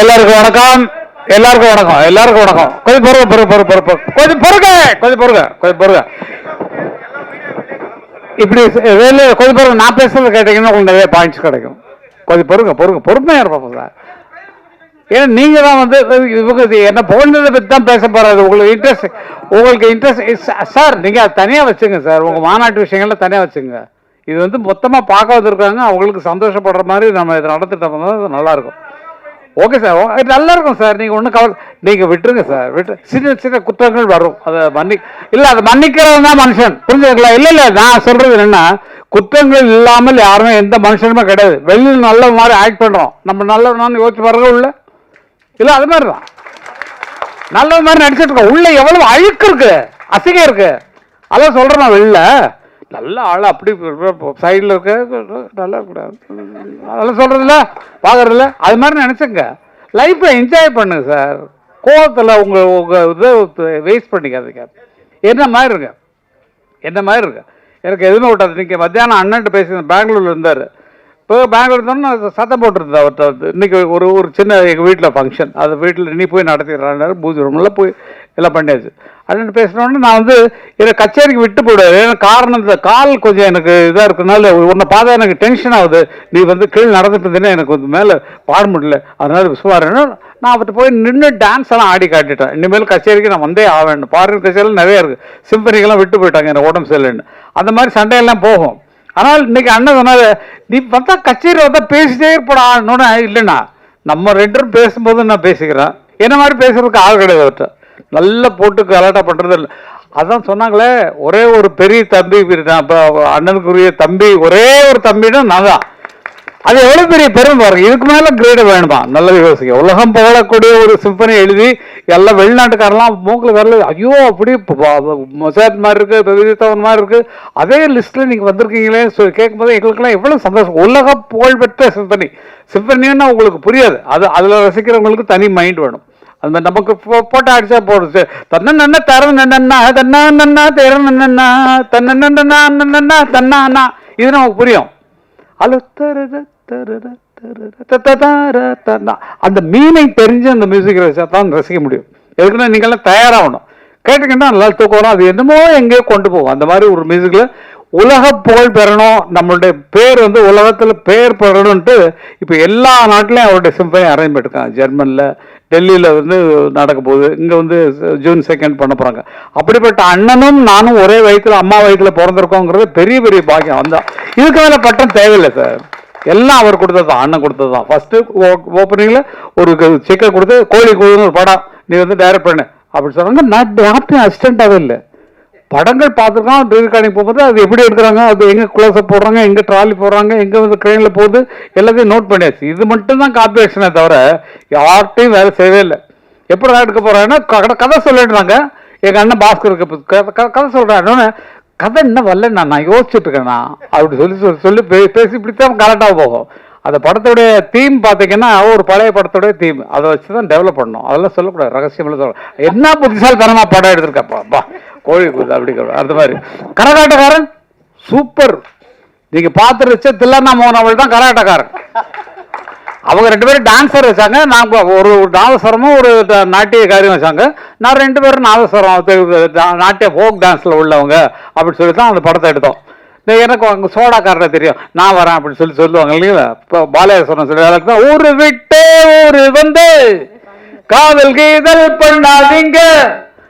எல்லாருக்கும் வணக்கம். எல்லாருக்கும் வணக்கம். எல்லாருக்கும் வணக்கம். கொஞ்சம் பொறுங்க பொறுங்க பொறுங்க பொறுங்க கொஞ்சம் பொறுங்க கொஞ்சம் பொறுங்க கொஞ்சம் பொறுங்க. இப்படி வேலை கொஞ்சம் பொறுங்க. நான் பேசுறது கேட்டீங்கன்னா உங்களுக்கு நிறைய பாயிண்ட்ஸ் கிடைக்கும். கொஞ்சம் பொறுங்க பொறுங்க பொறுமையாக இருப்போம் சார் ஏன்னா நீங்கள் தான் வந்து இவங்க என்ன புகழ்ந்ததை பற்றி தான் பேச போகிறாரு உங்களுக்கு இன்ட்ரெஸ்ட் உங்களுக்கு இன்ட்ரெஸ்ட் சார் நீங்கள் அதை தனியாக வச்சுங்க சார். உங்கள் மாநாட்டு விஷயங்கள்லாம் தனியாக வச்சுங்க. இது வந்து மொத்தமாக பார்க்க வந்திருக்காங்க அவங்களுக்கு சந்தோஷப்படுற மாதிரி நம்ம இதை நடத்திட்டோம்னா அது நல்லாயிருக்கும். ஓகே சார் இது நல்லா இருக்கும் சார் நீங்கள் ஒன்றும் கவலை நீங்கள் விட்டுருங்க சார் விட்டு சின்ன சின்ன குற்றங்கள் வரும். அதை மன்னி இல்லை அதை மன்னிக்கிறவன் தான் மனுஷன். புரிஞ்சுக்கலாம் இல்லை இல்லை நான் சொல்கிறது என்னென்னா குற்றங்கள் இல்லாமல் யாருமே எந்த மனுஷனுமே கிடையாது. வெளியில் நல்ல மாதிரி ஆக்ட் பண்ணுறோம் நம்ம நல்லவனான்னு யோசிச்சு பாருங்க உள்ள. இல்லை அது மாதிரி தான் நல்ல மாதிரி நடிச்சிட்டு இருக்கோம். உள்ள எவ்வளவு அழுக்கு இருக்கு. அசிங்கம் இருக்கு. அதான் சொல்கிறேன் நான் வெளில நல்ல ஆள் அப்படி சைடில் இருக்க நல்லா இருக்கக்கூடாது அதெல்லாம் சொல்கிறதில்ல பார்க்குறதில்ல அது மாதிரி நினச்சங்க. லைஃப்பை என்ஜாய் பண்ணுங்க சார் கோவத்தில் உங்கள் உங்கள் இதை வேஸ்ட் பண்ணிக்காதீங்க. என்ன மாதிரி இருக்கு என்ன மாதிரி இருக்கு எனக்கு எதுவுமே விட்டாது நீங்கள் மத்தியானம் அண்ணன்ட்டு பேசி பெங்களூரில் இருந்தார். இப்போ பெங்களூர் இருந்தோம்னா சத்தம் போட்டிருந்தேன் அவர்கிட்ட வந்து. இன்றைக்கி ஒரு ஒரு சின்ன எங்கள் வீட்டில் ஃபங்க்ஷன் அது வீட்டில் நீ போய் நடத்திடுறாரு பூஜை ரூமில் போய் எல்லாம் பண்ணியாச்சு. அப்படின்னு பேசினோடனே நான் வந்து என்னை கச்சேரிக்கு விட்டு போயிடுவேன் ஏன்னா காரணம் இந்த கால் கொஞ்சம் எனக்கு இதாக இருக்கனால உன்னை பார்த்தா எனக்கு டென்ஷன் ஆகுது. நீ வந்து கீழே நடந்துட்டு எனக்கு வந்து மேலே பாட முடியல. அதனால விசுவாரன்னு நான் அவர்கிட்ட போய் நின்று டான்ஸ் எல்லாம் ஆடி காட்டிட்டேன். இனிமேல் கச்சேரிக்கு நான் வந்தே ஆவேன் பாடல் கச்சேரியில் நிறைய இருக்கு. சிம்பனிக்கெல்லாம் விட்டு போயிட்டாங்க எனக்கு உடம்பு சரியில்லைன்னு. அந்த மாதிரி சண்டையெல்லாம் போகும். ஆனால் இன்னைக்கு அண்ணன் சொன்னாரு நீ பார்த்தா கச்சேரி வந்தா பேசிட்டே இருப்படான்னு இல்லைண்ணா. நம்ம ரெண்டும் பேசும்போது நான் பேசிக்கிறேன். என்ன மாதிரி பேசுறதுக்கு ஆள் கிடையாது அவர்கிட்ட. நல்லா போட்டு கலாட்டா பண்றது இல்லை. அதான் சொன்னாங்களே ஒரே ஒரு பெரிய தம்பி இப்போ அண்ணனுக்குரிய தம்பி ஒரே ஒரு தம்பினா நான் தான் அது எவ்வளோ பெரிய பெருமை பாருங்க. இதுக்கு மேலே கிரேடு வேணுமா? நல்லது யோசிக்க உலகம் புகழக்கூடிய ஒரு சிம்பனி எழுதி எல்லாம் வெளிநாட்டுக்காரெல்லாம் மூக்கில் வரல ஐயோ அப்படி மொசாத் மாதிரி இருக்கு விதித்தவன் மாதிரி இருக்கு. அதே லிஸ்ட்ல நீங்க வந்திருக்கீங்களே சொல்லி கேட்கும்போது எங்களுக்கெல்லாம் எவ்வளோ சந்தோஷம். உலக புகழ்பெற்ற சிம்பனி சிம்பனின்னா உங்களுக்கு புரியாது. அது அதில் ரசிக்கிறவங்களுக்கு தனி மைண்ட் வேணும். அது மாதிரி நமக்கு போ- போட்டோ அடிச்சா போடுது தன்ன தரம் தர நன்னா தன்னா நன்னா தேர நன்னா தன்ன நன்னா தன்னா இது நமக்கு புரியும். அல தன்னா. அந்த மீனை தெரிஞ்சு அந்த மியூசிக் ரசிச்சா தான் ரசிக்க முடியும். எதுக்குன்னா நீங்களாம் தயாராகணும். கேட்டுக்கிட்டா நல்லா தூக்கம் வரும். அது என்னமோ எங்கேயோ கொண்டு போகும். அந்த மாதிரி ஒரு மியூசிக்கில் உலக புகழ் பெறணும். நம்மளுடைய பேர் வந்து உலகத்தில் பேர் பெறணும்ட்டு இப்போ எல்லா நாட்டிலையும் அவருடைய சிம்பனி அரேஞ்ச் பண்ணிருக்காங்க ஜெர்மனில் டெல்லியில் வந்து நடக்க போகுது. இங்கே வந்து ஜூன் செகண்ட் பண்ண போகிறாங்க அப்படிப்பட்ட அண்ணனும் நானும் ஒரே வயிற்றுல அம்மா வயிற்றுல பிறந்திருக்கோங்கிறது பெரிய பெரிய பாக்கியம். அந்த இதுக்கு பட்டம் தேவையில்லை சார். எல்லாம் அவர் கொடுத்தது தான் அண்ணன் கொடுத்தது தான். ஃபஸ்ட்டு ஓப்பனிங்கில் ஒரு செக்கை கொடுத்து கோழி கொடுன்னு ஒரு படம் நீ வந்து டைரக்ட் பண்ணு. அப்படி சொன்னாங்க நான் யார்ட்டையும் அசிஸ்டண்ட்டாகவே இல்லை. படங்கள் பார்த்துருக்கோம் ரீகார்டிங் போகும்போது அது எப்படி எடுக்கிறாங்க அது எங்கே க்ளோஸ்அப் போடுறாங்க எங்கே ட்ராலி போடுறாங்க எங்கே வந்து ட்ரெயினில் போகுது எல்லாத்தையும் நோட் பண்ணியாச்சு. இது மட்டும் தான் காப்பி ஆக்ஷனே தவிர யார்ட்டையும் வேலை செய்யவே இல்லை. எப்படி எடுக்க போறாங்கன்னா கதை சொல்லிடுறாங்க எங்கள் அண்ணன் பாஸ்கருக்கு இப்ப கதை- கதை- கதை கதை என்ன வரல நான் நான் யோசிச்சுட்டு இருக்கேண்ணா அப்படி சொல்லி சொல்லி சொல்லி பே- பேசி பிடிச்சா கரெக்டாக போகும். அந்த படத்துடைய தீம் பார்த்தீங்கன்னா ஒரு பழைய படத்துடைய தீம் அதை வச்சு தான் டெவலப் பண்ணணும். அதெல்லாம் சொல்லக்கூடாது. ரகசியம் சொல்ல என்ன புத்திசாலித்தனமாக படம் எடுத்திருக்கப்பா கோழி கூது அப்படி அந்த மாதிரி கரகாட்டக்காரன்? சூப்பர். நீங்கள் பார்த்துருச்சு தில்லண்ணா மோகன் அவள் தான் கரகாட்டக்காரன் அவங்க ரெண்டு பேரும் டான்ஸர் வச்சாங்க. நான் ஒரு நாதஸ்வரமும் ஒரு நாட்டிய காரியம் வச்சாங்க. நான் ரெண்டு பேரும் நாதஸ்வரம் நாட்டிய ஃபோக் டான்ஸில் உள்ளவங்க அப்படின்னு சொல்லி தான் அந்த படத்தை எடுத்தோம். எனக்கு அங்கே சோடாக்காரனை தெரியும். நான் வரேன் அப்படின்னு சொல்லி சொல்லுவாங்க இல்லைங்களா? இப்போ பாலயேஸ்வரன் சொல்லி தான். ஊரு விட்டு ஊரு வந்து. காதல் கீதல் பண்ணாதீங்க.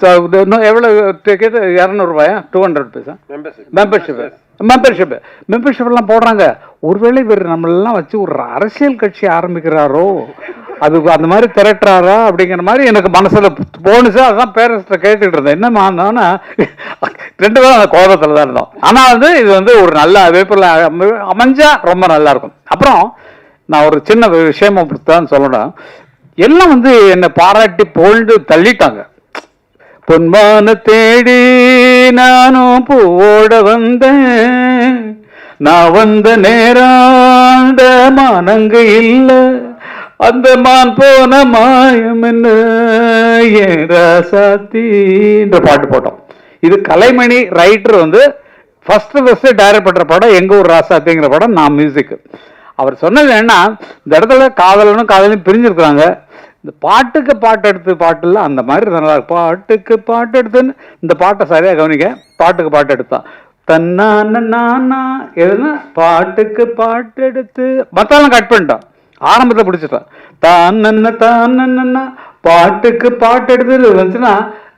இன்னும் எவ்வளவு டிக்கெட் இரநூறுபாயா டூ ஹண்ட்ரட் பைசா மெம்பர்ஷிப் மெம்பர்ஷிப் மெம்பர்ஷிப் எல்லாம் போடுறாங்க. ஒருவேளை இவர் நம்மளெல்லாம் வச்சு ஒரு அரசியல் கட்சி ஆரம்பிக்கிறாரோ? அது அந்த மாதிரி திரட்டுறாரா? அப்படிங்கிற மாதிரி எனக்கு மனசுல போணுச்சு. அதான் பேரண்ட்ஸ்ட கேட்டுட்டு இருந்தேன். என்னமானா ரெண்டு பேரும் அந்த கோபத்துல தான் இருந்தோம். ஆனா வந்து இது வந்து ஒரு நல்ல அமைப்புல அமை- அமைஞ்சா ரொம்ப நல்லா இருக்கும். அப்புறம் நான் ஒரு சின்ன விஷயம் தான் சொல்லணும். எல்லாம் வந்து என்னை பாராட்டி புகழ்ந்து தள்ளிட்டாங்க. பொன்மான தேடி நானும் பூவோட வந்தேன். நான் வந்த நேராண்ட மானங்கு இல்ல. அந்த மான் போன மாயம் என்ன? ராசாத்தின்ற பாட்டு போட்டோம். இது கலைமணி ரைட்டர் வந்து ஃபர்ஸ்ட் ஃபர்ஸ்ட் டைரக்ட் பண்ணுற படம் எங்கள் ஊர் ராசாத்திங்கிற படம் நான் மியூசிக் அவர் சொன்னது என்ன இந்த இடத்துல காதலனும் காதலையும் பிரிஞ்சிருக்கிறாங்க. இந்த பாட்டுக்கு பாட்டு எடுத்து பாட்டுல அந்த மாதிரி நல்லா பாட்டுக்கு பாட்டு எடுத்துன்னு இந்த பாட்டை சரியா கவனிக்க பாட்டுக்கு பாட்டு எடுத்தான் தன்னான நானா எதுனா பாட்டுக்கு பாட்டு எடுத்து மத்தாலும் கட் பண்ணிட்டான். ஆரம்பத்தை பிடிச்சிட்டான். தான் நன்ன தான் பாட்டுக்கு பாட்டு எடுத்து வந்துச்சுன்னா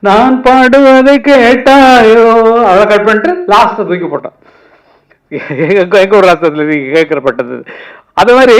நான் பாடுவதை கேட்டாயோ? அதை கட் பண்ணிட்டு லாஸ்ட்டை தூக்கி போட்டான். எங்க ஒரு ராஷ்டிரத்தில் கேட்கப்பட்டது அது மாதிரி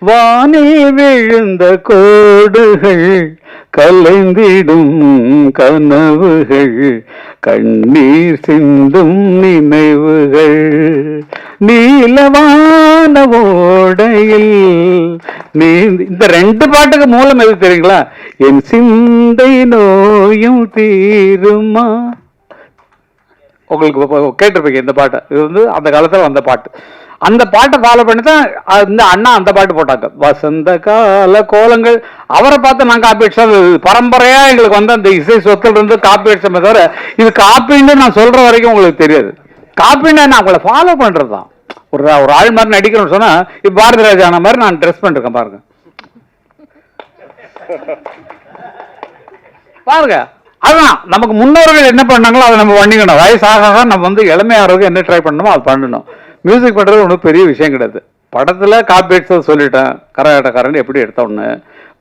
வானில் விழுந்த கோடுகள் கலைந்திடும் கனவுகள் கண்ணீர் சிந்தும் நினைவுகள். நீலவான ஓடையில் நீ இந்த ரெண்டு பாட்டுக்கு மூலம் எது தெரியுங்களா? என் சிந்தை நோயும் தீருமா? உங்களுக்கு கேட்டிருப்பீங்க இந்த பாட்டை. இது வந்து அந்த காலத்தில் வந்த பாட்டு. அந்த பாட்டை ஃபாலோ பண்ணி தான் இந்த அண்ணா அந்த பாட்டு போட்டாங்க. வசந்த கால கோலங்கள். அவரை பார்த்து நான் காப்பி அடிச்சா அது பரம்பரையா எங்களுக்கு வந்து அந்த இசை சொத்துல இருந்து காப்பி அடிச்சமே தவிர இது காப்பின்னு நான் சொல்ற வரைக்கும் உங்களுக்கு தெரியாது. காப்பின்னு நான் உங்களை ஃபாலோ பண்றது தான். ஒரு ஒரு ஆள் மாதிரி நடிக்கணும்னு சொன்னா இப்ப பாரதி ராஜான மாதிரி நான் ட்ரெஸ் பண்ணிருக்கேன் பாருங்க. பாருங்க. அதுதான் நமக்கு முன்னோர்கள் என்ன பண்ணாங்களோ அதை நம்ம பண்ணிக்கணும். வயசாக ஆக நம்ம வந்து இளமையாகிறதுக்கு என்ன ட்ரை பண்ணணுமோ அது பண்ணணும். மியூசிக் பண்ணுறது ஒன்றும் பெரிய விஷயம் கிடையாது. படத்தில் காப்பி சொல்லிட்டேன். கரகாட்டக்காரன் எப்படி எடுத்தோன்னு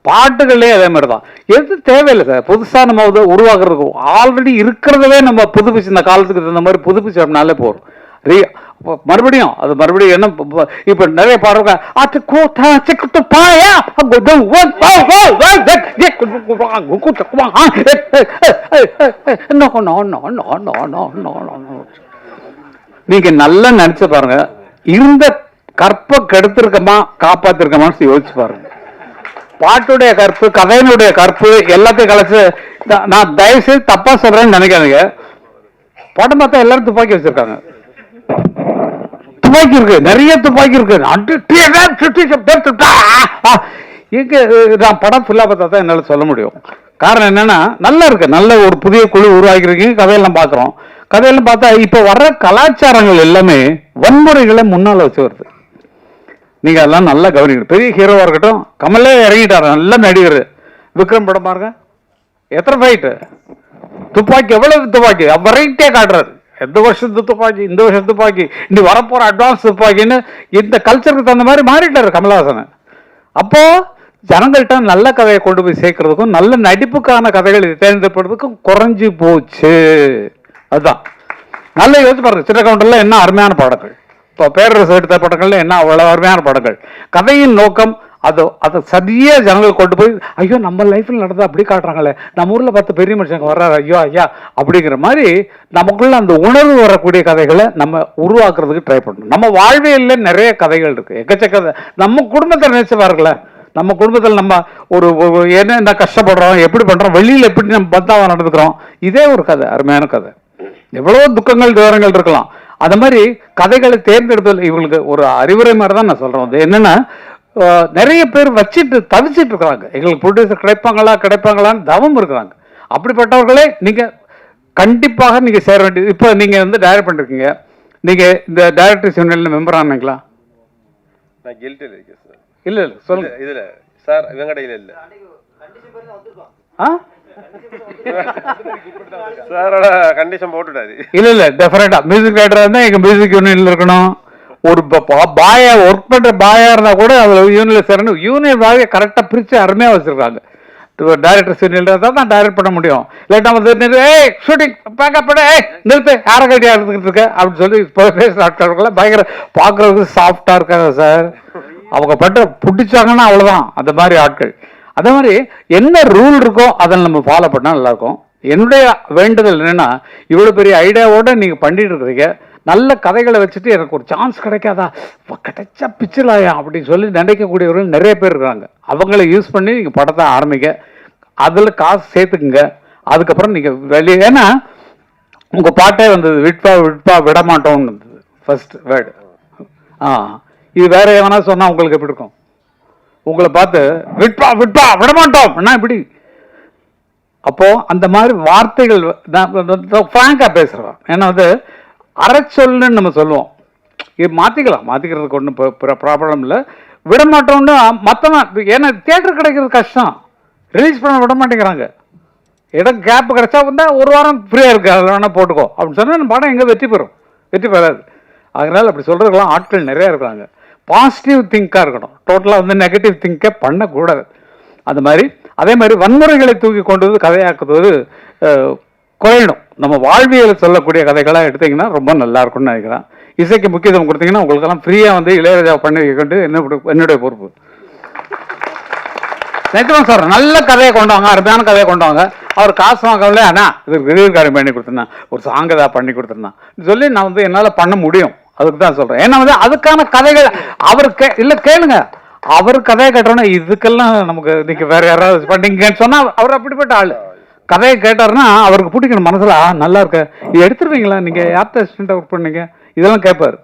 பாட்டுகள்லேயே அதே மாதிரி தான் எது தேவையில்லை சார். புதுசாக நம்ம வந்து உருவாக்குறதுக்கு. ஆல்ரெடி இருக்கிறதவே நம்ம புதுப்பிச்சு இந்த காலத்துக்கு தகுந்த மாதிரி புதுப்பிச்சு அப்படின்னாலே போதும். ரீ மறுபடியும் அது மறுபடியும் என்ன இப்ப- நிறைய பாடுறாங்க அச்சு கூட்டா சிக்குட்டு பாயா குடு ஒன் பா வா வா தக் திக் no no no no no no no no நீங்க நல்லா நினைச்சு பாருங்க. இருந்த கற்பை கெடுத்திருக்கமா காப்பாத்திருக்கமான்னு யோசிச்சு பாருங்க. பாட்டுடைய கற்பு கதையினுடைய கற்பு எல்லாத்தையும் கலைச்சு நான் நான் தயவு செய்து தப்பா சொல்றேன்னு நினைக்காதீங்க. படம் பார்த்தா எல்லாரும் துப்பாக்கி வச்சிருக்காங்க. துப்பாக்கி இருக்கு நிறைய துப்பாக்கி இருக்கு. இங்க நான் படம் ஃபுல்லா பார்த்தா தான் என்னால சொல்ல முடியும். காரணம் என்னன்னா நல்லா இருக்கு. நல்ல ஒரு புதிய குழு உருவாக்கிருக்கீங்க கதையெல்லாம் பார்க்குறோம். கதையெல்லாம் பார்த்தா இப்போ வர்ற கலாச்சாரங்கள் எல்லாமே வன்முறைகளை முன்னால வச்சு வருது. நீங்க அதெல்லாம் நல்லா கவனிக்கணும். பெரிய ஹீரோவா இருக்கட்டும் கமலே இறங்கிட்டாரு. நல்ல நடிகர். விக்ரம் படம் பாருங்க. எத்தனை ஃபைட்டு துப்பாக்கி எவ்வளவு துப்பாக்கி? வெரைட்டியா காட்டுறாரு. எந்த வருஷத்து துப்பாக்கி இந்த வருஷம் துப்பாக்கி இனி வரப்போற அட்வான்ஸ் துப்பாக்கின்னு இந்த கல்ச்சருக்கு தகுந்த மாதிரி மாறிட்டார் கமல்ஹாசன். அப்போ ஜனங்கள்கிட்ட நல்ல கதையை கொண்டு போய் சேர்க்கறதுக்கும் நல்ல நடிப்புக்கான கதைகளை தேர்ந்தெடுப்பதுக்கும் குறைஞ்சி போச்சு. அதுதான். நல்ல யோசிச்சு பாருங்க கவுண்டரில் என்ன அருமையான படங்கள். இப்போ பேரரசு எடுத்த படங்கள்ல என்ன அவ்வளோ அருமையான படங்கள். கதையின் நோக்கம் அதை அதை சரியாக ஜனங்கள் கொண்டு போய் ஐயோ நம்ம லைஃப்பில் நடந்தால் அப்படி காட்டுறாங்களே. நம்ம ஊரில் பார்த்து பெரிய மனுஷங்க வர்றாரு. ஐயோ ஐயா அப்படிங்கிற மாதிரி நமக்குள்ள அந்த உணர்வு வரக்கூடிய கதைகளை நம்ம உருவாக்குறதுக்கு ட்ரை பண்ணணும் நம்ம வாழ்வியல்ல நிறைய கதைகள் இருக்குது எக்கச்சக்க கதை. நம்ம குடும்பத்தை நினைச்சு பாருங்களே நம்ம குடும்பத்தில் நம்ம ஒரு என்ன என்ன கஷ்டப்படுறோம் எப்படி பண்ணுறோம் வெளியில் எப்படி நம்ம பந்தாவா நடந்துக்கிறோம் இதே ஒரு கதை அருமையான கதை. எவ்வளோ துக்கங்கள் விவரங்கள் இருக்கலாம். அந்த மாதிரி கதைகளை தேர்ந்தெடுத்தல் இவங்களுக்கு ஒரு அறிவுரை மாதிரி தான் நான் சொல்கிறேன் அது என்னென்னா நிறைய பேர் வச்சுட்டு தவிச்சிட்டு இருக்கிறாங்க. எங்களுக்கு ப்ரொடியூசர் கிடைப்பாங்களா கிடைப்பாங்களான்னு தவம் இருக்கிறாங்க. அப்படிப்பட்டவர்களே நீங்க கண்டிப்பாக நீங்க சேர வேண்டியது இப்போ நீங்க வந்து டைரக்ட் பண்ணிருக்கீங்க. நீங்க இந்த டைரக்டர்ஸ் யூனியன்ல மெம்பர் ஆனீங்களா? நான் கில்ட்டில் இருக்கேன் சார் இல்ல இல்ல சொல்லுங்க. இதுல சார் வெங்கடையில் இல்ல. ஆ? சாரோட கண்டிஷன் போட்டுட்டாரு இல்ல இல்ல டெஃபரெண்டா மியூசிக் ரைட்டரா இருந்தா எங்க மியூசிக் யூனியன்ல இருக்கணும். ஒரு பாயா ஒர்க் பண்ற பாயா இருந்தா கூட அதுல யூனியன் சேரணும் யூனியன் பாயை கரெக்டா பிரிச்சு அருமையா வச்சிருக்காங்க. டைரக்டர் சீனியர் இருந்தால் தான் டைரக்ட் பண்ண முடியும். இல்லாட்டா வந்து ஏய் ஷூட்டிங் பேக்கப் பண்ண ஏய் நிறுத்து யார கட்டியா இருந்துகிட்டு இருக்க? அப்படின்னு சொல்லி இப்போ பேசுற ஆட்கள் பயங்கர பாக்குறதுக்கு சாஃப்டா இருக்காங்க சார் அவங்க பட்டு பிடிச்சாங்கன்னா அவ்வளவுதான். அந்த மாதிரி ஆட்கள். அதே மாதிரி என்ன ரூல் இருக்கோ அதை நம்ம ஃபாலோ பண்ணா நல்லா இருக்கும். என்னுடைய வேண்டுதல் என்னன்னா இவ்வளவு பெரிய ஐடியாவோட நீங்க பண்ணிட்டு இருக்கிறீங்க. நல்ல கதைகளை வச்சுட்டு எனக்கு ஒரு சான்ஸ் கிடைக்காதா? அப்ப கிடைச்சா பிச்சலாயா அப்படின்னு சொல்லி நினைக்கக்கூடியவர்கள் நிறைய பேர் இருக்காங்க. அவங்கள யூஸ் பண்ணி நீங்கள் படத்தை ஆரம்பிங்க. அதில் காசு சேர்த்துக்குங்க. அதுக்கப்புறம் நீங்கள் வெளியே ஏன்னா உங்கள் பாட்டே வந்தது விட்பா விட்பா விடமாட்டோம்னு இருந்தது வந்தது. ஃபர்ஸ்ட் வேர்டு ஆ இது வேற எவனா சொன்னால் உங்களுக்கு எப்படி இருக்கும்? உங்களை பார்த்து விட்பா விட்பா விடமாட்டோம். என்ன இப்படி? அப்போது அந்த மாதிரி வார்த்தைகள் ஃப்ராங்காக பேசுறோம் ஏன்னா வந்து அரைச்சொல்லுன்னு நம்ம சொல்லுவோம். இது மாற்றிக்கலாம் மாற்றிக்கிறதுக்கு ஒன்றும் ப்ராப்ளம் இல்லை. விட மாட்டோம்னு மற்றவன் ஏன்னா தேட்டர் கிடைக்கிறது கஷ்டம். ரிலீஸ் பண்ண விட மாட்டேங்கிறாங்க இடம் கேப் கிடைச்சா வந்தால் ஒரு வாரம் ஃப்ரீயாக இருக்குது அதில் வேணால் போட்டுக்கோ. அப்படின்னு சொன்னால் படம் எங்கே வெற்றி பெறும்? வெற்றி பெறாது. அதனால் அப்படி சொல்கிறதுக்கெல்லாம் ஆட்கள் நிறையா இருக்கிறாங்க. பாசிட்டிவ் திங்காக இருக்கணும். டோட்டலாக வந்து நெகட்டிவ் திங்கை பண்ணக்கூடாது. அந்த மாதிரி அதே மாதிரி வன்முறைகளை தூக்கி கொண்டு வந்து கதையாக்குவது குறையணும். நம்ம வாழ்வியல் சொல்லக்கூடிய கதைகளாக எடுத்தீங்கன்னா ரொம்ப நல்லா இருக்கும்னு நினைக்கிறேன். இசைக்கு முக்கியத்துவம் கொடுத்தீங்கன்னா உங்களுக்கெல்லாம் ஃப்ரீயாக வந்து இளையராஜா பண்ணி வைக்கிட்டு என்ன என்னுடைய பொறுப்பு. நினைக்கிறோம் சார் நல்ல கதையை கொண்டு வாங்க அருமையான கதையை கொண்டு வாங்க. அவர் காசு வாங்கல அண்ணா இதுக்கு ரிலீவ் காரியம் பண்ணி கொடுத்துருந்தேன். ஒரு சாங் ஏதாவது பண்ணி கொடுத்துருந்தான். சொல்லி நான் வந்து என்னால் பண்ண முடியும். அதுக்கு தான் சொல்கிறேன் ஏன்னா வந்து அதுக்கான கதைகள் அவர் கே இல்லை கேளுங்க. அவர் கதையை கட்டுறோன்னா இதுக்கெல்லாம் நமக்கு இன்னைக்கு வேற யாராவது பண்ணீங்கன்னு சொன்னா அவர் அப்படிப்பட்ட ஆள். கதையை கேட்டாருன்னா அவருக்கு பிடிக்கணும் மனசில் ஆ, நல்லா இருக்க. இது எடுத்துருவீங்களா? நீங்கள் யார்கிட்ட அசிஸ்டண்டா ஒர்க் பண்ணீங்க? இதெல்லாம் கேட்பார்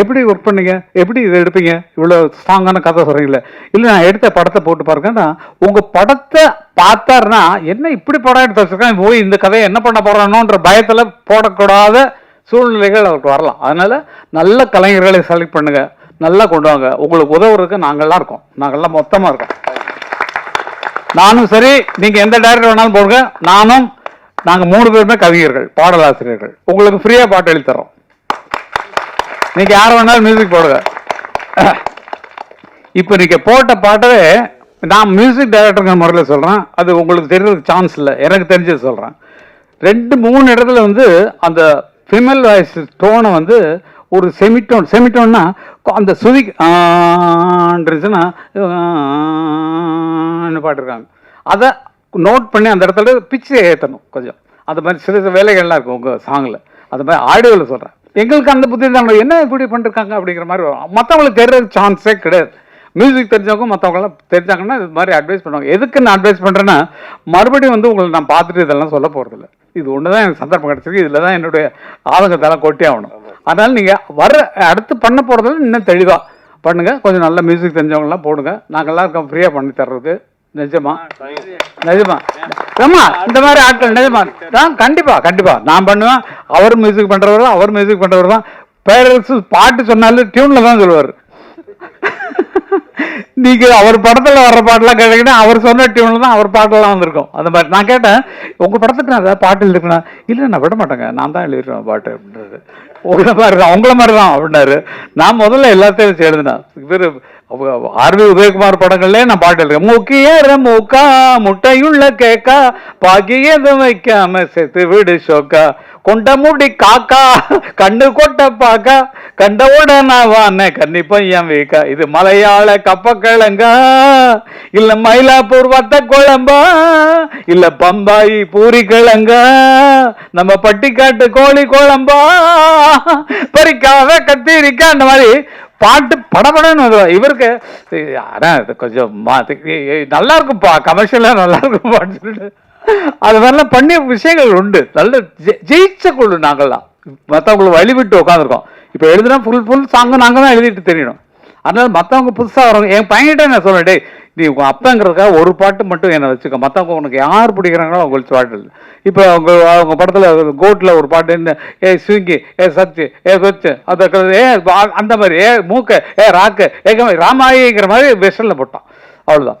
எப்படி ஒர்க் பண்ணீங்க? எப்படி இதை எடுப்பீங்க? இவ்வளோ ஸ்ட்ராங்கான கதை சொல்கிறீங்களே இல்லை நான் எடுத்த படத்தை போட்டு பாருங்கன்னா உங்கள் படத்தை பார்த்தாருன்னா என்ன இப்படி படம் எடுத்து வச்சுருக்கான்? போய் இந்த கதையை என்ன பண்ண போகிறானோன்ற பயத்தில் போடக்கூடாத சூழ்நிலைகள் அவருக்கு வரலாம். அதனால் நல்ல கலைஞர்களை செலக்ட் பண்ணுங்கள் நல்லா கொண்டு வாங்க. உங்களுக்கு உதவுறதுக்கு நாங்கள்லாம் இருக்கோம். நாங்கள்லாம் மொத்தமாக இருக்கோம். நானும் சரி நீங்கள் எந்த டைரக்டர் வேணாலும் போடுங்க. நானும் நாங்கள் மூணு பேருமே கவிஞர்கள் பாடலாசிரியர்கள். உங்களுக்கு ஃப்ரீயாக பாட்டு எழுதி தரோம். யார் வேணாலும் மியூசிக் போடுங்க. இப்போ நீங்கள் போட்ட பாட்டவே நான் மியூசிக் டைரக்டருங்கிற முறையில் சொல்கிறேன் அது உங்களுக்கு தெரியறதுக்கு சான்ஸ் இல்லை. எனக்கு தெரிஞ்சது சொல்கிறேன் ரெண்டு மூணு இடத்துல வந்து அந்த ஃபிமேல் வாய்ஸ் டோனை வந்து ஒரு செமிட்டோன் செமிட்டோன்னா அந்த சுதி ஆன்றதுன்னா பாட்டுருக்காங்க அதை நோட் பண்ணி அந்த இடத்துல பிச்சை ஏற்றணும் கொஞ்சம். அந்த மாதிரி சில சில வேலைகள்லாம் இருக்கும் உங்கள் சாங்கில் அந்த மாதிரி ஆடியோவில் சொல்கிறேன் எங்களுக்கு அந்த புத்தி தான் என்ன இப்படி பண்ணிருக்காங்க அப்படிங்கிற மாதிரி வரும். மற்றவங்களுக்கு தெரியற சான்ஸே கிடையாது. மியூசிக் தெரிஞ்சவங்க மற்றவங்களாம் தெரிஞ்சாங்கன்னா இது மாதிரி அட்வைஸ் பண்ணுவாங்க. எதுக்கு நான் அட்வைஸ் பண்ணுறேன்னா மறுபடியும் வந்து உங்களை நான் பார்த்துட்டு இதெல்லாம் சொல்ல போகிறதில்ல இது ஒன்று தான் எனக்கு சந்தர்ப்பம் கிடச்சிருக்கு. இதில் தான் என்னுடைய ஆதங்கத்தெல்லாம் கொட்டி ஆகணும். அதனால நீங்கள் வர அடுத்து பண்ண போகிறதுல இன்னும் தெளிவாக பண்ணுங்க. கொஞ்சம் நல்ல மியூசிக் தெரிஞ்சவங்கலாம் போடுங்க. நாங்கள்லாம் இருக்கோம் ஃப்ரீயாக பண்ணி தர்றதுக்கு நிஜமா? நிஜமா? ஏம்மா இந்த மாதிரி ஆட்கள் நிஜமா? நான் கண்டிப்பா கண்டிப்பா. நான் பண்ணுவேன். அவர் மியூசிக் பண்றவர் தான் அவர் மியூசிக் பண்றவர் தான். பேரரசு பாட்டு சொன்னாலும் டியூன்ல தான் சொல்லுவார். நீங்க அவர் படத்துல வர்ற பாட்டெல்லாம் கேட்டீங்கன்னா அவர் சொன்ன டியூன்ல தான் அவர் பாட்டெல்லாம் வந்திருக்கும். அந்த மாதிரி. நான் கேட்டேன் உங்க படத்துக்கு நான் ஏதாவது பாட்டு எழுதிருக்கேன்? இல்ல நான் விட மாட்டேங்க. நான் தான் எழுதிருக்கேன் பாட்டு அப்படின்றது. உங்களை மாதிரி தான் உங்களை மாதிரி தான் அப்படின்னாரு. நான் முதல்ல எல்லாத்தையும் வச்சு எழுதினேன் இவர் ஆர்வி உதயகுமார் படங்கள்ல நான் பாட்டு இருக்கேன் முக்கிய மூக்கா முட்டையுள்ள கேக்கா பாக்கியதும் வைக்காம செத்து விடு ஷோக்கா. கொண்ட முடி காக்கா கண்ணு கொட்ட பாக்கா. கண்டவோட நான் வான கன்னி பையன் வீக்கா. இது மலையாள கப்ப கிழங்கா இல்ல மயிலாப்பூர் வத்த குழம்பா? இல்ல பம்பாயி பூரி கிழங்கா? நம்ம பட்டிக்காட்டு கோழி குழம்பா? பறிக்காவ கத்திரிக்கா அந்த மாதிரி பாட்டு படபடன்னு இவருக்கு அதான் இது கொஞ்சம் மாத்தி நல்லா இருக்கும்ப்பா கமர்ஷியலாக நல்லா இருக்கும்ப்பான்னு சொல்லிட்டு. அது மாதிரிலாம் பண்ணிய விஷயங்கள் உண்டு. நல்ல ஜெயிச்ச குழு நாங்கள்லாம். மற்றவங்களை வழிவிட்டு உட்காந்துருக்கோம் இப்போ எழுதுனா ஃபுல் ஃபுல் சாங்கு நாங்கள் தான் எழுதிட்டு தெரியணும். அதனால மற்றவங்க புதுசாக வரவங்க என் பையன்கிட்ட நான் சொல்லுவேன் டேய் நீ உங்கள் அப்பாங்கிறதுக்காக ஒரு பாட்டு மட்டும் என்னை வச்சுக்க. மற்றவங்க உனக்கு யார் பிடிக்கிறாங்களோ அவங்களுக்கு பாட்டு இல்லை இப்போ அவங்க அவங்க படத்தில் கோட்டில் ஒரு பாட்டு என்ன ஏ சுங்கி ஏ சச்சு ஏ சொச்சு அந்த ஏ பா- அந்த மாதிரி ஏ மூக்க ஏ ராக்கு ஏ ராமாயிங்கிற மாதிரி வெஸ்டர்னில் போட்டான். அவ்வளோதான்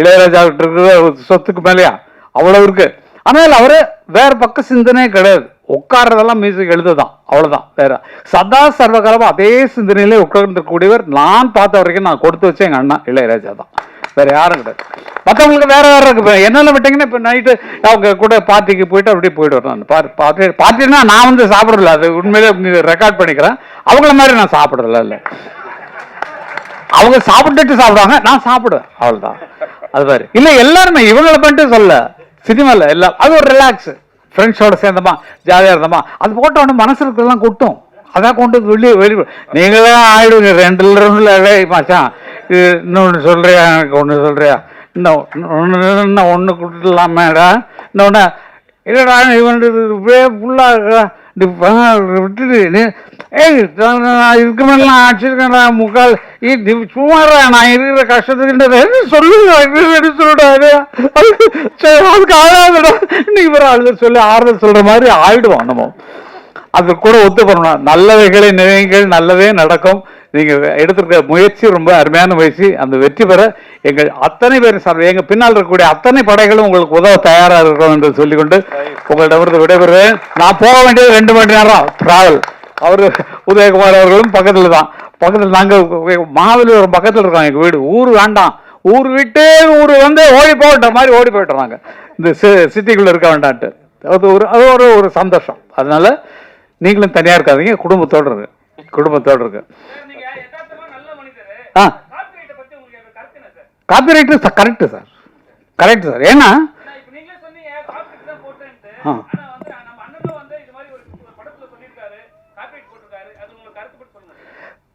இளையராஜா கிட்ட இருக்கிற ஒரு சொத்துக்கு மேலேயா? அவ்வளவு இருக்கு. ஆனால் அவர் வேற பக்கம் சிந்தனையே கிடையாது. உட்கார்றதெல்லாம் மியூசிக் எழுதுதான். அவ்வளோதான் வேற சதா சர்வகாலமாக அதே சிந்தனையிலே உட்கார்ந்துக்கூடியவர் நான் பார்த்த வரைக்கும் நான் கொடுத்து வச்சேன் எங்க அண்ணா இளையராஜா தான். வேற யாரும் கிடையாது. மற்றவங்களுக்கு வேற வேற இருக்கு. என்னென்ன விட்டீங்கன்னா இப்போ நைட்டு அவங்க கூட பார்ட்டிக்கு போயிட்டு அப்படியே போயிட்டு வரணும் பார்ட்டி பார்ட்டி பார்ட்டினா நான் வந்து சாப்பிடல அது உண்மையிலே ரெக்கார்ட் பண்ணிக்கிறேன். அவங்கள மாதிரி நான் சாப்பிடல இல்லை அவங்க சாப்பிட்டுட்டு சாப்பிடுவாங்க. நான் சாப்பிடுவேன். அவ்வளவுதான். அது மாதிரி இல்ல எல்லாருமே இவங்களை பண்ணிட்டு சொல்ல சினிமால எல்லாம். அது ஒரு ரிலாக்ஸ் ஃப்ரெண்ட்ஸோட சேர்ந்தமா ஜாலியா இருந்தமா அது போட்ட உடனே மனசுக்குலாம் கொட்டும். அதான் கொண்டு வெளியே வெளியே. நீங்களே ஆயிடுங்க ரெண்டு ரெண்டுல மச்சான் இன்னொன்று சொல்றியா எனக்கு ஒன்று சொல்றியா? இன்னும் ஒன்று இன்னும் ஒன்று கொடுத்துடலாமேடா. இன்னொன்று இல்லைடா இவன் இப்படியே ஃபுல்லாக விட்டுட்டு நீ ஏய் நான் இதுக்கு மேலே நான் அடிச்சிருக்கேன்டா முக்கால் நீ சும்மாடா நான் இருக்கிற கஷ்டத்துக்குன்றது என்ன சொல்லுடா சரி அதுக்கு ஆளாதுடா நீங்க வேற ஆளுங்க சொல்லி ஆறுதல் சொல்ற மாதிரி ஆயிடுவோம் நம்ம அது கூட ஒத்து பண்ணணும் நல்லவைகளை நினைங்கள் நல்லதே நடக்கும் நீங்க எடுத்திருக்க முயற்சி ரொம்ப அருமையான முயற்சி அந்த வெற்றி பெற எங்கள் அத்தனை பேர் சார் எங்க பின்னால் இருக்கக்கூடிய அத்தனை படைகளும் உங்களுக்கு உதவ தயாரா இருக்கிறோம் என்று சொல்லிக்கொண்டு உங்களிடமிருந்து விடைபெறுவேன் நான் போக வேண்டியது ரெண்டு மணி நேரம் டிராவல் அவரு உதயகுமார் அவர்களும் பக்கத்துல தான். பக்கத்துல நாங்க மாவலிபுரம் பக்கத்துல இருக்கோம். எங்க வீடு ஊர் வேண்டாம். ஊர் விட்டு ஊர் வந்து ஓடி போகிட்ட மாதிரி ஓடி போயிட்டுறாங்க. இந்த சிட்டிக்குள்ள இருக்க வேண்டான்ட்டு. அது ஒரு அது ஒரு ஒரு சந்தோஷம். அதனால நீங்களும் தனியா இருக்காதீங்க. குடும்பத்தோட இருக்கு குடும்பத்தோட இருக்கு ஆ. காப்பிரைட்டை கரெக்ட் சார். Correct sir. ஏன்னா நீங்களே ஆ. ஆனா வந்து நம்ம அண்ணனும் வந்து இது மாதிரி ஒரு ஒரு படத்துல சொல்லியிருக்காரு காப்பிரைட் போட்டிருக்காரு அது உங்களுக்கு கருத்து பற்றி சொல்லுங்க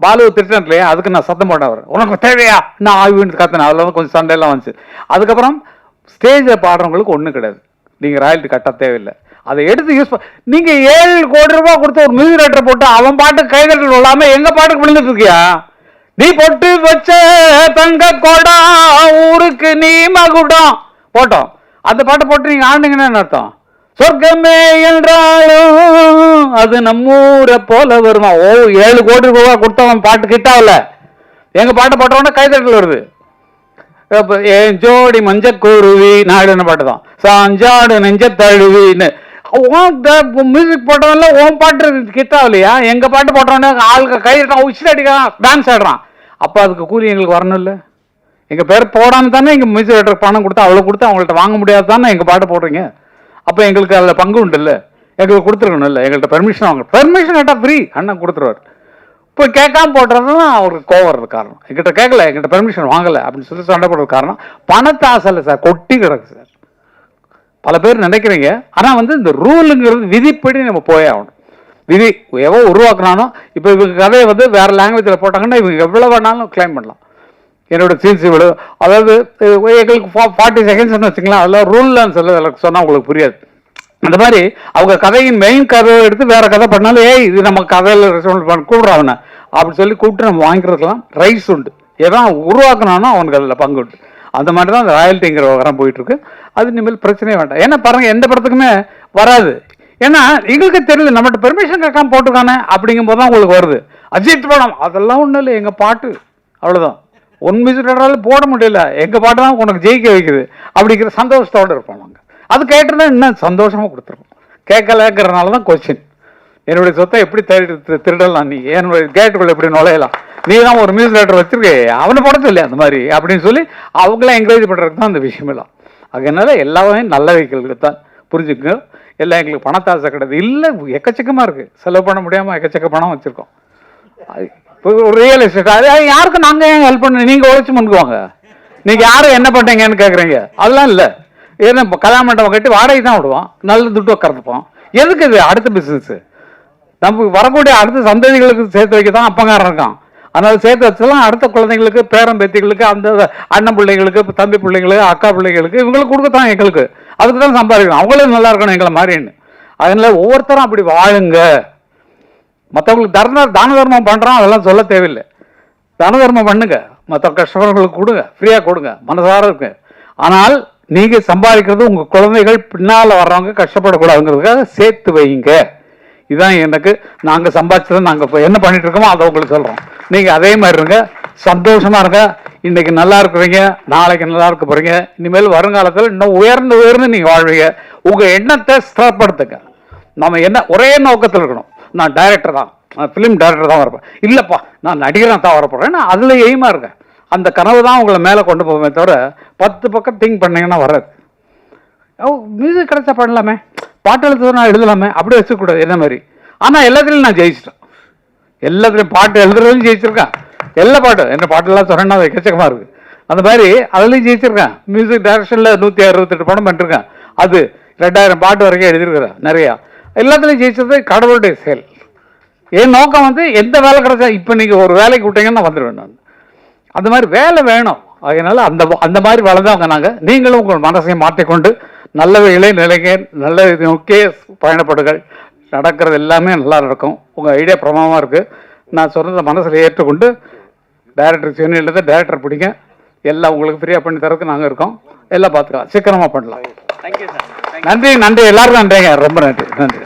பாலு திட்டினேன் இல்லையா அதுக்கு நான் சத்தம் போட்டேன் அவர் உனக்கு தேவையா? நான் ஆய்வுன்னு கத்தினேன். அதில் வந்து கொஞ்சம் சண்டையெல்லாம் வந்துச்சு. அதுக்கப்புறம் ஸ்டேஜில் பாடுறவங்களுக்கு ஒன்றும் கிடையாது. நீங்கள் ராயல்ட்டி கட்ட தேவையில்லை. அதை எடுத்து யூஸ் பண்ண ஏழு கோடி ரூபா கொடுத்து ஒரு மியூசிக் ரைட்டர் போட்டு அவன் பாட்டுக்கு கைதட்டல் விழாம எங்கள் பாட்டுக்கு விழுந்துட்டு இருக்கியா? நீ பொட்டு வச்ச தங்க கோடா ஊருக்கு நீ மகுடம். போட்டோம். அந்த பாட்டை போட்டு நீங்கள் ஆடுனீங்கன்னா என்ன அர்த்தம்? சொர்க்கமே என்றாலும் அது நம்மூரை போல வருமா? ஓ ஏழு கோடி ரூபா கொடுத்தவன் பாட்டு கிட்டாவில். எங்க பாட்டை போட்டவொடனே கைதட்டல் வருது. என் ஜோடி மஞ்ச குருவி நாடுன்னு பாட்டு தான். சாஞ்சாடு நெஞ்ச தழுவின்னு மியூசிக் போட்டவன்ல உன் பாட்டு கிட்டாவில்லையா? எங்க பாட்டு போட்டவனே ஆளுக்கு கை உச்சில் அடிக்கிறான். டான்ஸ் ஆடுறான். அப்போ அதுக்கு கூலி எங்களுக்கு வரணும் இல்லை எங்கள் பேர் போடான்னு தானே எங்கள் மியூசிக் டைரக்டர் பணம் கொடுத்து அவ்வளோ கொடுத்து அவங்கள்ட்ட வாங்க முடியாது தானே எங்கள் பாட்டு போடுறீங்க? அப்போ எங்களுக்கு அதில் பங்கு உண்டு இல்லை எங்களுக்கு கொடுத்துருக்கணும் இல்லை? எங்கள்கிட்ட பெர்மிஷன் வாங்க பெர்மிஷன் கேட்டால் ஃப்ரீ அண்ணன் கொடுத்துருவாரு. இப்போ கேட்காம போடுறது தான் அவருக்கு கோவம் வர்றது காரணம். எங்கிட்ட கேட்கல. எங்கிட்ட பெர்மிஷன் வாங்கலை. அப்படின்னு சொல்லி சண்டை போடுறது காரணம். பணத்தை இல்லை சார் கொட்டி கிடக்கு சார் பல பேர் நினைக்கிறீங்க. ஆனால் வந்து இந்த ரூலுங்கிறது விதிப்படி நம்ம போயே ஆகணும். விதி எவ்வளோ உருவாக்குனாலும் இப்போ இவங்க கதையை வந்து வேறு லாங்குவேஜில் போட்டாங்கன்னா இவங்க எவ்வளோ வேணாலும் கிளைம் பண்ணலாம். என்னோட சீன்ஸ் இவ்வளோ அதாவது அஹ், எங்களுக்கு ஃபார்ட்டி செகண்ட்ஸ்னு வச்சுக்கலாம் அதில் ரூல்லாம் சொல்ல சொன்னால் உங்களுக்கு புரியாது. அந்த மாதிரி அவங்க கதையின் மெயின் கதையை எடுத்து வேற கதை பண்ணாலும் ஏய் இது நம்ம கதையில் ரெஸ்பான்ஸ் பண்ண கூப்பிட்றோம் அவனை. சொல்லி கூப்பிட்டு நம்ம வாங்கிக்கிறதுலாம் ரைட்ஸ் உண்டு. எதான் உருவாக்கினானோ அவனுக்கு அதில் பங்கு உண்டு. அந்த மாதிரி தான் அந்த ராயல்ட்டிங்கிற விவகாரம் போயிட்டுருக்கு. அது இனிமேல் பிரச்சனையே வேண்டாம். ஏன்னா பாருங்கள் எந்த படத்துக்குமே வராது. ஏன்னா எங்களுக்கு தெரியல நம்மகிட்ட பெர்மிஷன் கேட்காம போட்டுக்கானே அப்படிங்கும் போது தான் உங்களுக்கு வருது. அஜித் படம் அதெல்லாம் ஒன்றும் இல்லை எங்கள் பாட்டு. அவ்வளோதான் ஒன் மியூசிக் போட முடியல. எங்கள் பாட்டு தான் உனக்கு ஜெயிக்க வைக்குது? அப்படிங்கிற சந்தோஷத்தோடு இருப்போம் நாங்கள் அது கேட்டிருந்தா இன்னும் சந்தோஷமாக கொடுத்துருக்கோம் கேட்கலங்கிறனால தான் கொஸ்டின் என்னுடைய சொத்தை எப்படி திருடி- திரு- திருடலாம் நீ? என்னுடைய கேட்டுக்குள்ள எப்படி நுழையலாம்? நீ தான் ஒரு மியூசிக் டைரக்டர் வச்சிருக்கே. அவனை போட சொல்லி அந்த மாதிரி அப்படின்னு சொல்லி அவங்கள என்கரேஜ் பண்ணுறதுக்கு தான் அந்த விஷயமெல்லாம் அதனால எல்லாமே நல்ல வைக்கிறதுக்கு தான். புரிஞ்சுக்குங்க. எல்லாம் எங்களுக்கு பணத்தாசை கிடையாது. இல்லை எக்கச்சக்கமாக இருக்குது செலவு பண்ண முடியாமல் எக்கச்சக்க பணம் வச்சுருக்கோம். ஒரு ரியல் எஸ்டேட் அது யாருக்கும் நாங்கள் ஏன் ஹெல்ப் பண்ண நீங்கள் உழைச்சி பண்ணுவாங்க நீங்கள் யாரும் என்ன பண்ணுறீங்கன்னு கேட்குறீங்க அதெல்லாம் இல்லை. ஏன்னா இப்போ கல்யாண மண்டபம் கட்டி வாடகை தான் விடுவோம். நல்ல துட்டு உட்காந்துப்போம் எதுக்கு இது அடுத்த பிஸ்னஸ் நமக்கு வரக்கூடிய அடுத்த சந்ததிகளுக்கு சேர்த்து வைக்க தான் அப்பங்காரன் இருக்கான். அதனால் சேர்த்து வச்சலாம் அடுத்த குழந்தைங்களுக்கு பேரன் பேத்திகளுக்கு அந்த அண்ணன் பிள்ளைங்களுக்கு தம்பி பிள்ளைங்களுக்கு அக்கா பிள்ளைங்களுக்கு இவங்களுக்கு கொடுக்கத்தான் எங்களுக்கு. அதுக்கு தான் சம்பாதிக்கணும். அவங்களும் நல்லா இருக்கணும் எங்களை மாதிரின்னு. அதனால ஒவ்வொருத்தரும் அப்படி வாழுங்க. மற்றவங்களுக்கு தர்ண தான தர்மம் பண்ணுறோம் அதெல்லாம் சொல்ல தேவையில்லை. தான தர்மம் பண்ணுங்க. மற்ற கஷ்டப்படுறவங்களுக்கு கொடுங்க. ஃப்ரீயாக கொடுங்க. மனசார இருக்கு ஆனால் நீங்கள் சம்பாதிக்கிறது உங்கள் குழந்தைகள் பின்னால் வர்றவங்க கஷ்டப்படக்கூடாதுங்கிறதுக்காக சேர்த்து வைங்க. இதுதான் எனக்கு நாங்கள் சம்பாதிச்சதை நாங்கள் இப்போ என்ன பண்ணிட்டு இருக்கோமோ அதை உங்களுக்கு சொல்கிறோம் நீங்கள் அதே மாதிரி இருங்க. சந்தோஷமாக இருங்க. இன்றைக்கி நல்லா இருக்கிறீங்க. நாளைக்கு நல்லா இருக்க போகிறீங்க இனிமேல் வருங்காலத்தில் இன்னும் உயர்ந்து உயர்ந்து நீங்கள் வாழ்வீங்க. உங்கள் எண்ணத்தை ஸ்திரப்படுத்துங்க. நம்ம என்ன ஒரே நோக்கத்தில் இருக்கணும். நான் டைரக்டர் தான். நான் ஃபிலிம் டைரக்டர் தான் வரப்பேன் இல்லைப்பா நான் நடிகராக தான் வரப்போறேன். நான் அதில் எய்மாக இருக்கேன். அந்த கனவு தான் உங்களை மேலே கொண்டு போவேன் தவிர பத்து பக்கம் திங்க் பண்ணீங்கன்னா வராது. ஓ மியூசிக் கிடைச்சா பண்ணலாமே. பாட்டு எழுத நான் எழுதலாமே. அப்படியே வச்சுக்கூடாது என்ன மாதிரி. ஆனால் எல்லாத்துலேயும் நான் ஜெயிச்சிட்டேன். எல்லாத்துலேயும் பாட்டு எழுதுறதுலையும் ஜெயிச்சிருக்கேன். எல்லா பாட்டும் என்ன பாட்டெல்லாம் சொன்னா எக்கச்சக்கமாக இருக்குது அந்த மாதிரி அதுலேயும் ஜெயிச்சிருக்கேன். மியூசிக் டைரக்ஷனில் நூற்றி அறுபத்தெட்டு படம் பண்ணிருக்கேன். அது ரெண்டாயிரம் பாட்டு வரைக்கும் எழுதியிருக்கிறேன் நிறையா. எல்லாத்துலேயும் ஜெயிச்சது கடவுளுடைய செயல். என் நோக்கம் வந்து எந்த வேலை கிடைச்சா இப்போ நீங்கள் ஒரு வேலைக்கு விட்டீங்கன்னா நான் வந்துடுவேன் நான். அந்த மாதிரி வேலை வேணும். அதனால் அந்த அந்த மாதிரி வளர்ந்தவங்க நாங்கள் நீங்களும் உங்கள் மனசையும் மாற்றிக்கொண்டு நல்ல இளை நிலைங்க நல்ல நோக்கே பயணப்படுங்கள். நடக்கிறது எல்லாமே நல்லா நடக்கும். உங்கள் ஐடியா பிரமாதமாக இருக்குது நான் சொன்னதை மனசில் ஏற்றுக்கொண்டு டைரக்டர் சென்னையில் தான் டைரக்டர் பிடிங்க. எல்லாம் உங்களுக்கு ஃப்ரீயாக பண்ணி தரதுக்கு நாங்கள் இருக்கோம். எல்லாம் பார்த்துக்கலாம். சீக்கிரமாக பண்ணலாம். தேங்க்யூ சார் நன்றி நன்றி. எல்லாரும் நன்றிங்க. ரொம்ப நன்றி நன்றி.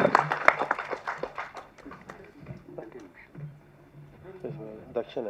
தட்சிண.